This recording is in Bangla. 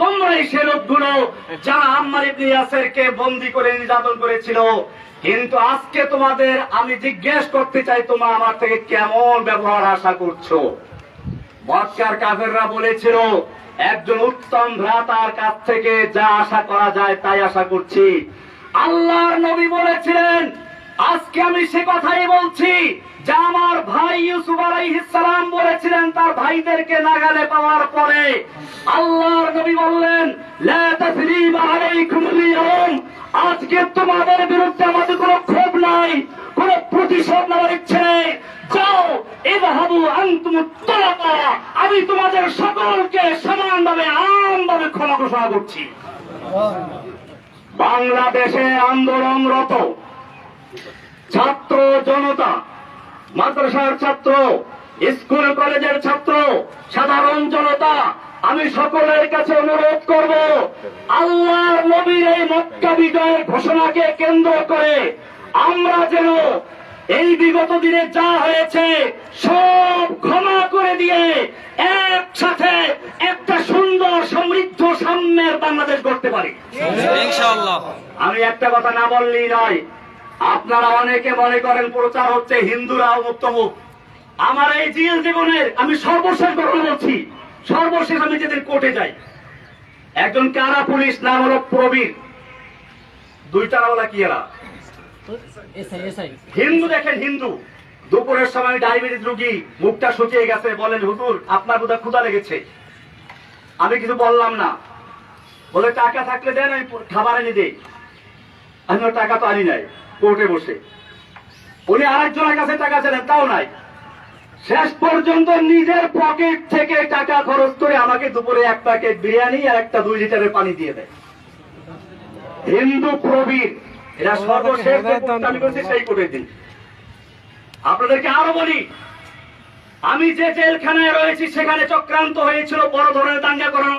তোমরাই সে লোকগুলো যারা আম্মার ইবনে ইয়াসেরকে বন্দি করে নির্যাতন করেছিল, কিন্তু আজকে তোমাদের আমি জিজ্ঞেস করতে চাই, তোমরা আমার থেকে কেমন ব্যবহার আশা করছ? মক্কার কাফেররা বলেছিল, একজন উত্তম ভ্রাতার কাছ থেকে যা আশা করা যায় তাই আশা করছি। আল্লাহর নবী বলেছিলেন, আজকে আমি সে কথাই বলছি যা আমার ভাই ইউসুফ আলাইহিস সালাম বলেছিলেন তার ভাইদেরকে নাগালে পাওয়ার পরে, আল্লাহর নবী বললেন, লা তাসরিবা আলাইকুমুল ইয়াউম আজকে তোমাদের বিরুদ্ধে আমাদের কোনো ক্ষোভ নাই, কোনো প্রতিশোধ নেওয়ার ইচ্ছে নেই। যাও এবাহাবু আন্তুম তলাকা আমি তোমাদের সকলকে সমানভাবে আমভাবে ক্ষমা ঘোষণা করছি। বাংলাদেশে আন্দোলনরত ছাত্র জনতা মাদ্রাসার ছাত্র স্কুল কলেজের ছাত্র সাধারণ জনতা আমি সকলের কাছে অনুরোধ করব আল্লাহর নবীর এই মক্কা বিজয়ের ঘোষণাকে কেন্দ্র করে আমরা যেন এই বিগত দিনে যা হয়েছে সব ক্ষমা করে দিয়ে একসাথে একটা সুন্দর সমৃদ্ধ সাম্যের বাংলাদেশ করতে পারি। আমি একটা কথা না বললেই নয় আপনারা অনেকে মনে করেন প্রচার হচ্ছে হিন্দুরা মুক্তমুখ আমার এই জিএল জীবনের আমি সর্বশেষ ঘটনা বলছি। সর্বশেষ আমি যেদিন কোর্টে যাই একজন কারা পুলিশ নাম হলো প্রবীর। দুই তারাওয়ালা কি এরা? হিন্দু দেখেন হিন্দু। দুপুরের সময় ডায়াবেটিস রুগী মুখটা শুকিয়ে গেছে বলেন হুজুর আপনার বোধহয় ক্ষুধা লেগেছে। আমি কিছু বললাম না। বলে টাকা থাকলে দেন আমি খাবার এনে দিই। আমি ওর টাকা তো আনি নাই, কোর্টে বসে। উনি আরেকজনের কাছে টাকা চাইলেন তাও নাই। শেষ পর্যন্ত নিজের পকেট থেকে টাকা খরচ করে আমাকে দুপুরে এক প্যাকেট বিরিয়ানি আর একটা দুই লিটারের পানি দিয়ে দেয়। হিন্দু প্রবীর, এরা সর্বশেষ সেই কোর্টের দিন। আপনাদেরকে আরও বলি, আমি যে জেলখানায় রয়েছি, সেখানে চক্রান্ত হয়েছিল, বড় ধরনের দাঙ্গা করানো